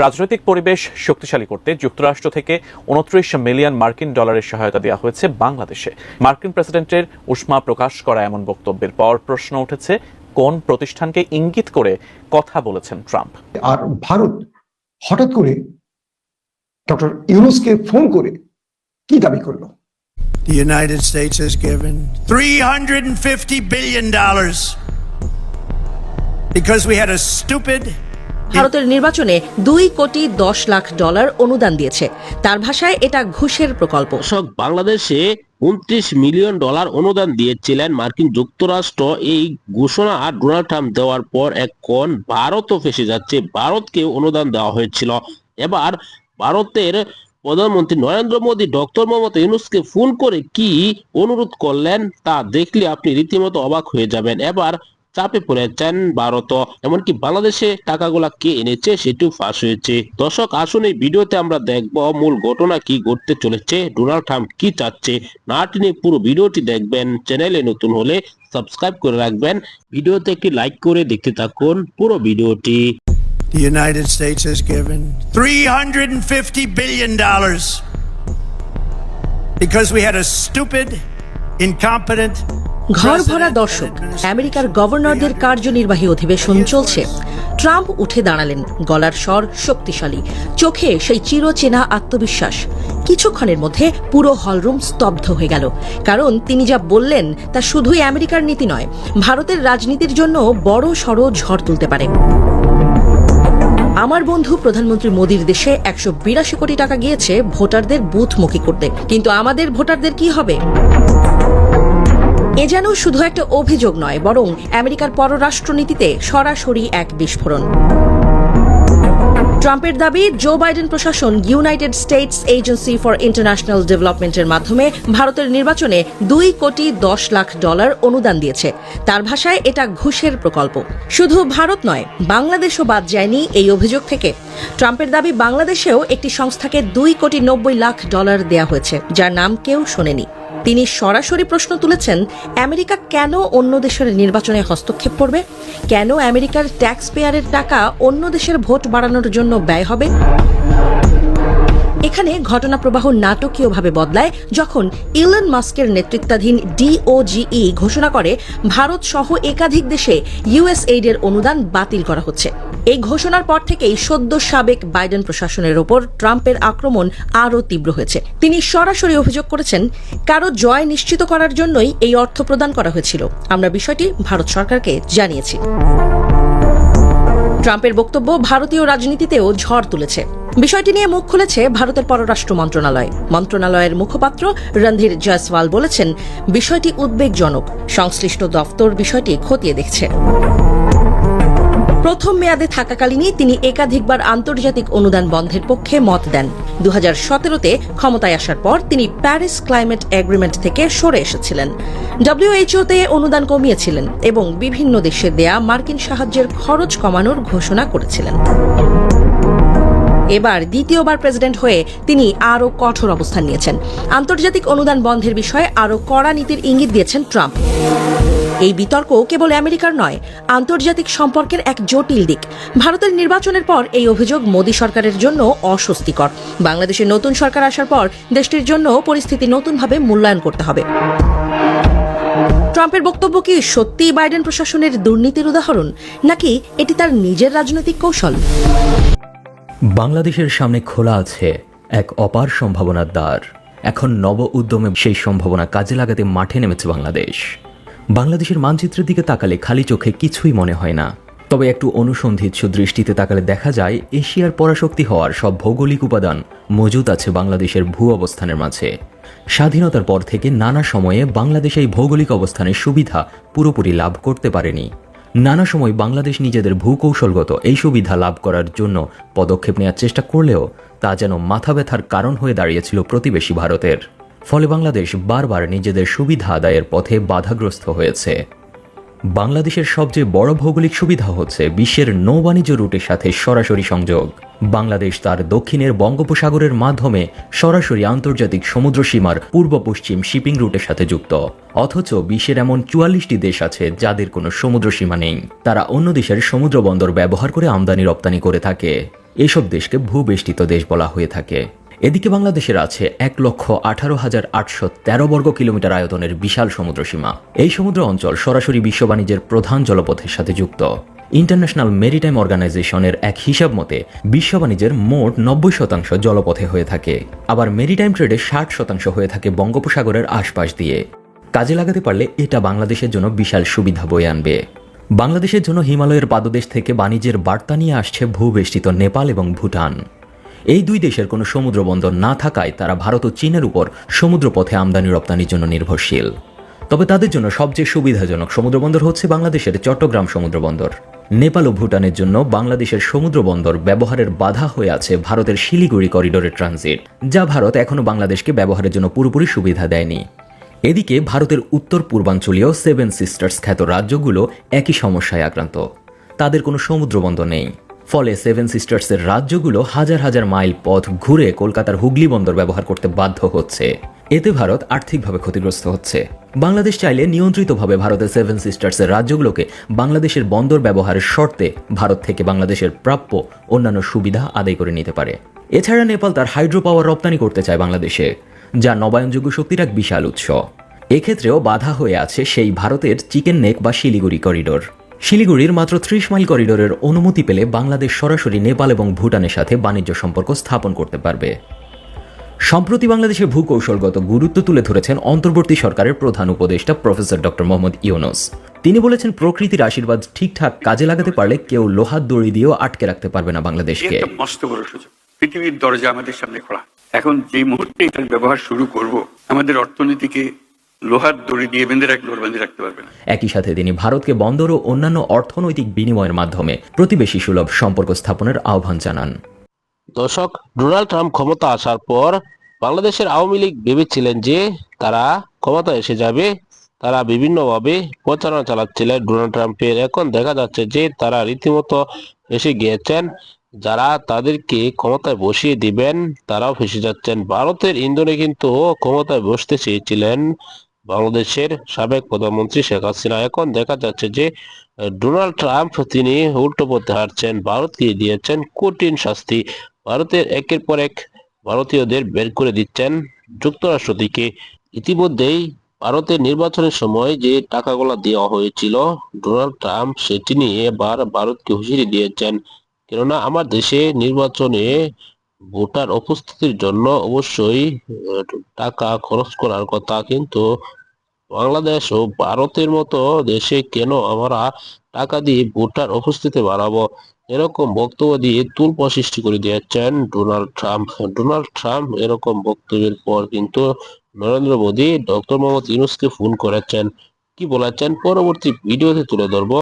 রাজনৈতিক পরিবেশ শক্তিশালী করতে যুক্তরাষ্ট্র থেকে উনত্রিশ মিলিয়ন মার্কিন ডলারের সহায়তা দেওয়া হয়েছে বাংলাদেশে। মার্কিন প্রেসিডেন্টের উষ্মা প্রকাশ করা এমন বক্তব্যের পর প্রশ্ন উঠেছে কোন প্রতিষ্ঠানকে ইঙ্গিত করে কথা বলেছেন ট্রাম্প? আর ভারত হঠাৎ করে ডক্টর ইউনুসকে ফোন করে কি দাবি করল? The United States has given $350 billion because we had a stupid ভারতের নির্বাচনে দুই কোটি দশ লাখ ডলার অনুদান দিয়েছে। তার ভাষায় এটা ঘুষের প্রকল্প। বাংলাদেশে উনত্রিশ মিলিয়ন ডলার অনুদান দিয়েছিলেন মার্কিন যুক্তরাষ্ট্র। এই ঘোষণা আর ডোনাল্ড ট্রাম্প দেওয়ার পর এখন ভারতও ফেসে যাচ্ছে। ভারতকে অনুদান দেওয়া হয়েছিল। এবার ভারতের প্রধানমন্ত্রী নরেন্দ্র মোদী, ডক্টর মোহাম্মদ ইউনুসকে ফোন করে কি অনুরোধ করলেন তা দেখলে আপনি রীতিমতো অবাক হয়ে যাবেন। এবার চাপে পড়েছেন ভারত। এমনকি বাংলাদেশে টাকাগুলা কে এনেছে সেটিও ফাঁস হয়েছে। দর্শক আসুন এই ভিডিওতে আমরা দেখব মূল ঘটনা কি ঘটতে চলেছে ডোনাল্ড ট্রাম্প কি চাচ্ছে। না টেনে পুরো ভিডিওটি দেখবেন চ্যানেলে নতুন হলে সাবস্ক্রাইব করে রাখবেন। ভিডিওতে একটি লাইক করে দেখতে থাকুন পুরো ভিডিওটি। The United States has given $350 billion because we had a stupid, incompetent ঘর ভরা দর্শক, আমেরিকার গভর্নরদের কার্যনির্বাহী অধিবেশন চলছে। ট্রাম্প উঠে দাঁড়ালেন, গলার স্বর শক্তিশালী, চোখে সেই চিরচেনা আত্মবিশ্বাস। কিছুক্ষণের মধ্যে পুরো হলরুম স্তব্ধ হয়ে গেল। কারণ তিনি যা বললেন, তা শুধুই আমেরিকার নীতি নয়, ভারতের রাজনীতির জন্য বড় সড় ঝড় তুলতে পারে। আমার বন্ধু প্রধানমন্ত্রী মোদীর দেশে একশো বিরাশি কোটি টাকা গিয়েছে ভোটারদের বুথমুখী করতে। কিন্তু আমাদের ভোটারদের কি হবে? এ যেন শুধু একটা অভিযোগ নয়, বরং আমেরিকার পররাষ্ট্রনীতিতে সরাসরি এক বিস্ফোরণ। ট্রাম্পের দাবি, জো বাইডেন প্রশাসন United States Agency for International ডেভেলপমেন্টের মাধ্যমে ভারতের নির্বাচনে দুই কোটি দশ লাখ ডলার অনুদান দিয়েছে। তার ভাষায় এটা ঘুষের প্রকল্প। শুধু ভারত নয়, বাংলাদেশও বাদ যায়নি এই অভিযোগ থেকে। ট্রাম্পের দাবি, বাংলাদেশেও একটি সংস্থাকে দুই কোটি নব্বই লাখ ডলার দেয়া হয়েছে, যার নাম কেউ শোনেনি। তিনি সরাসরি প্রশ্ন তুলেছেন, আমেরিকা কেন অন্য দেশের নির্বাচনে হস্তক্ষেপ করবে? কেন আমেরিকার ট্যাক্স পেয়ারের টাকা অন্য দেশের ভোট বাড়ানোর জন্য ব্যয় হবে? এখানে ঘটনা প্রবাহ নাটকীয়ভাবে বদলায় যখন ইলন মাস্কের নেতৃত্বাধীন ডিওজিই ঘোষণা করে, ভারত সহ একাধিক দেশে ইউএস এইডের অনুদান বাতিল করা হচ্ছে। এই ঘোষণার পর থেকেই সদ্য সাবেক বাইডেন প্রশাসনের ওপর ট্রাম্পের আক্রমণ আরও তীব্র হয়েছে। তিনি সরাসরি অভিযোগ করেছেন, কারও জয় নিশ্চিত করার জন্যই এই অর্থ প্রদান করা হয়েছিল। আমরা বিষয়টি ভারত সরকারকে জানিয়েছি। ট্রাম্পের বক্তব্য ভারতীয় রাজনীতিতেও ঝড় তুলেছে। বিষয়টি নিয়ে মুখ খুলেছে ভারতের পররাষ্ট্র মন্ত্রণালয়। মন্ত্রণালয়ের মুখপাত্র রণধীর জয়সওয়াল বলেছেন, বিষয়টি উদ্বেগজনক। সংশ্লিষ্ট দফতর বিষয়টি খতিয়ে দেখছে। প্রথম মেয়াদে থাকাকালীনই তিনি একাধিকবার আন্তর্জাতিক অনুদান বন্ধের পক্ষে মত দেন। দু হাজার সতেরোতে ক্ষমতায় আসার পর তিনি প্যারিস ক্লাইমেট এগ্রিমেন্ট থেকে সরে এসেছিলেন। ডব্লিউএইচওতে অনুদান কমিয়েছিলেন এবং বিভিন্ন দেশে দেয়া মার্কিন সাহায্যের খরচ কমানোর ঘোষণা করেছিলেন। এবার দ্বিতীয়বার প্রেসিডেন্ট হয়ে তিনি আরও কঠোর অবস্থান নিয়েছেন। আন্তর্জাতিক অনুদান বন্ধের বিষয়ে আরও কড়া নীতির ইঙ্গিত দিয়েছেন ট্রাম্প। এই বিতর্ক কেবল আমেরিকার নয়, আন্তর্জাতিক সম্পর্কের এক জটিল দিক। ভারতের নির্বাচনের পর এই অভিযোগ মোদী সরকারের জন্য অস্বস্তিকর। বাংলাদেশের নতুন সরকার আসার পর দেশটির জন্য পরিস্থিতি নতুনভাবে মূল্যায়ন করতে হবে। ট্রাম্পের বক্তব্য কি সত্যিই বাইডেন প্রশাসনের দুর্নীতির উদাহরণ, নাকি এটি তার নিজের রাজনৈতিক কৌশল? বাংলাদেশের সামনে খোলা আছে এক অপার সম্ভাবনার দ্বার। এখন নব উদ্যমে সেই সম্ভাবনা কাজে লাগাতে মাঠে নেমেছে বাংলাদেশ। বাংলাদেশের মানচিত্রের দিকে তাকালে খালি চোখে কিছুই মনে হয় না। তবে একটু অনুসন্ধিৎস দৃষ্টিতে তাকালে দেখা যায়, এশিয়ার পরাশক্তি হওয়ার সব ভৌগোলিক উপাদান মজুদ আছে বাংলাদেশের ভূ অবস্থানের মাঝে। স্বাধীনতার পর থেকে নানা সময়ে বাংলাদেশ এই ভৌগোলিক অবস্থানের সুবিধা পুরোপুরি লাভ করতে পারেনি। নানা সময় বাংলাদেশ নিজেদের ভূকৌশলগত এই সুবিধা লাভ করার জন্য পদক্ষেপ নেওয়ার চেষ্টা করলেও তা যেন মাথা ব্যথার কারণ হয়ে দাঁড়িয়েছিল প্রতিবেশী ভারতের। ফলে বাংলাদেশ বারবার নিজেদের সুবিধা আদায়ের পথে বাধাগ্রস্ত হয়েছে। বাংলাদেশের সবচেয়ে বড় ভৌগোলিক সুবিধা হচ্ছে বিশ্বের নৌবাণিজ্য রুটের সাথে সরাসরি সংযোগ। বাংলাদেশ তার দক্ষিণের বঙ্গোপসাগরের মাধ্যমে সরাসরি আন্তর্জাতিক সমুদ্র সীমার পূর্ব পশ্চিম শিপিং রুটের সাথে যুক্ত। অথচ বিশ্বের এমন চুয়াল্লিশটি দেশ আছে যাদের কোনো সমুদ্র সীমা নেই। তারা অন্য দেশের সমুদ্র বন্দর ব্যবহার করে আমদানি রপ্তানি করে থাকে। এসব দেশকে ভূবেষ্টিত দেশ বলা হয়ে থাকে। এদিকে বাংলাদেশের আছে এক লক্ষ আঠারো হাজার আটশো তেরো বর্গ কিলোমিটার আয়তনের বিশাল সমুদ্র সীমা। এই সমুদ্র অঞ্চল সরাসরি বিশ্ব বাণিজ্যের প্রধান জলপথের সাথে যুক্ত। ইন্টারন্যাশনাল মেরিটাইম অর্গানাইজেশনের এক হিসাব মতে, বিশ্ব বাণিজ্যের মোট নব্বই শতাংশ জলপথে হয়ে থাকে। আবার মেরিটাইম ট্রেডে ষাট শতাংশ হয়ে থাকে বঙ্গোপসাগরের আশপাশ দিয়ে। কাজে লাগাতে পারলে এটা বাংলাদেশের জন্য বিশাল সুবিধা বয়ে আনবে। বাংলাদেশের জন্য হিমালয়ের পাদদেশ থেকে বাণিজ্যের বার্তা নিয়ে আসছে ভূবেষ্টিত নেপাল এবং ভুটান। এই দুই দেশের কোনো সমুদ্র বন্দর না থাকায় তারা ভারত ও চীনের উপর সমুদ্রপথে আমদানি রপ্তানির জন্য নির্ভরশীল। তবে তাদের জন্য সবচেয়ে সুবিধাজনক সমুদ্র বন্দর হচ্ছে বাংলাদেশের চট্টগ্রাম সমুদ্র বন্দর নেপাল ও ভুটানের জন্য বাংলাদেশের সমুদ্র বন্দর ব্যবহারের বাধা হয়ে আছে ভারতের শিলিগুড়ি করিডোরের ট্রানজিট, যা ভারত এখনও বাংলাদেশকে ব্যবহারের জন্য পুরোপুরি সুবিধা দেয়নি। এদিকে ভারতের উত্তর পূর্বাঞ্চলীয় সেভেন সিস্টার্স খ্যাত রাজ্যগুলো একই সমস্যায় আক্রান্ত। তাদের কোনো সমুদ্র বন্দর নেই। ফলে সেভেন সিস্টার্সের রাজ্যগুলো হাজার হাজার মাইল পথ ঘুরে কলকাতার হুগলি বন্দর ব্যবহার করতে বাধ্য হচ্ছে। এতে ভারত আর্থিকভাবে ক্ষতিগ্রস্ত হচ্ছে। বাংলাদেশ চাইলে নিয়ন্ত্রিতভাবে ভারতের সেভেন সিস্টার্সের রাজ্যগুলোকে বাংলাদেশের বন্দর ব্যবহারের শর্তে ভারত থেকে বাংলাদেশের প্রাপ্য অন্যান্য সুবিধা আদায় করে নিতে পারে। এছাড়া নেপাল তার হাইড্রো পাওয়ার রপ্তানি করতে চায় বাংলাদেশে, যা নবায়নযোগ্য শক্তির এক বিশাল উৎস। এক্ষেত্রেও বাধা হয়ে আছে সেই ভারতের চিকেন নেক বা শিলিগুড়ি করিডোর। শিলিগুড়ির মাত্র ত্রিশ মাইল করিডোরের অনুমতি পেলে বাংলাদেশ সরাসরি নেপাল এবং ভুটানের সাথে বাণিজ্য সম্পর্ক স্থাপন করতে পারবে। সম্প্রতি বাংলাদেশের ভূকৌশলগত গুরুত্ব তুলে ধরেছেন অন্তর্বর্তী সরকারের প্রধান উপদেষ্টা প্রফেসর ডক্টর মোহাম্মদ ইউনুস। তিনি বলেছেন, প্রকৃতির আশীর্বাদ ঠিকঠাক কাজে লাগাতে পারলে কেউ লোহার দড়ি দিয়েও আটকে রাখতে পারবে না বাংলাদেশকে। মস্ত বড় সুযোগ। পৃথিবীর দরজা আমাদের সামনে খোলা। এখন যে মুহূর্তে এটার ব্যবহার শুরু করব, আমাদের অর্থনীতিকে লোহার দড়ি দিয়ে বেঁধে রাখলে ওর বেঁধে রাখতে পারবে না। একই সাথে তিনি ভারতকে বন্দর ও অন্যান্য অর্থনৈতিক বিনিময়ের মাধ্যমে প্রতিবেশী সুলভ সম্পর্ক স্থাপনের আহ্বান জানান। দর্শক ডোনাল্ড ট্রাম্প ক্ষমতা আসার পর বাংলাদেশের আওয়ামী লীগ ভেবেছিলেন যে তারা ক্ষমতা এসে যাবে। তারা বিভিন্নভাবে প্রচারণা চালাচ্ছিলেন ডোনাল্ড ট্রাম্পের। এখন দেখা যাচ্ছে যে তারা রীতিমতো এসে গিয়েছেন। যারা তাদেরকে ক্ষমতায় বসিয়ে দিবেন তারাও ফেসে যাচ্ছেন। ভারতের ইন্ধনে কিন্তু ক্ষমতায় বসতে চেয়েছিলেন বাংলাদেশের সাবেক প্রধানমন্ত্রী শেখ হাসিনা। এখন দেখা যাচ্ছে যে, ডোনাল্ড ট্রাম্প তিনি উল্টো পথে হাঁটছেন ভারতকে দিয়েছেন কঠিন শাস্তি। ভারতের একের পর এক ভারতীয়দের বের করে দিচ্ছেন যুক্তরাষ্ট্র থেকে। ইতিমধ্যেই ভারতের নির্বাচনের সময় যে টাকাগুলো দেওয়া হয়েছিল ডোনাল্ড ট্রাম্প, সেটি নিয়ে এবার ভারতকে হুঁশিয়ারি দিয়েছেন। কেননা, আমার দেশে নির্বাচনে ভোটার উপস্থিতির জন্য অবশ্যই টাকা খরচ করার কথা, কিন্তু বাংলাদেশ ও ভারতের মতো দেশে কেন আমরা টাকা দিয়ে ভোটার উপস্থিতি বাড়াবো? এরকম বক্তব্য দিয়ে তুলপা সৃষ্টি করে দিয়েছেন ডোনাল্ড ট্রাম্প। ডোনাল্ড ট্রাম্প এরকম বক্তব্যের পর কিন্তু নরেন্দ্র মোদী, ডক্টর মোহাম্মদ ইউনুসকে ফোন করেছেন। কি বলেছেন? পরবর্তী ভিডিওতে তুলে ধরবো।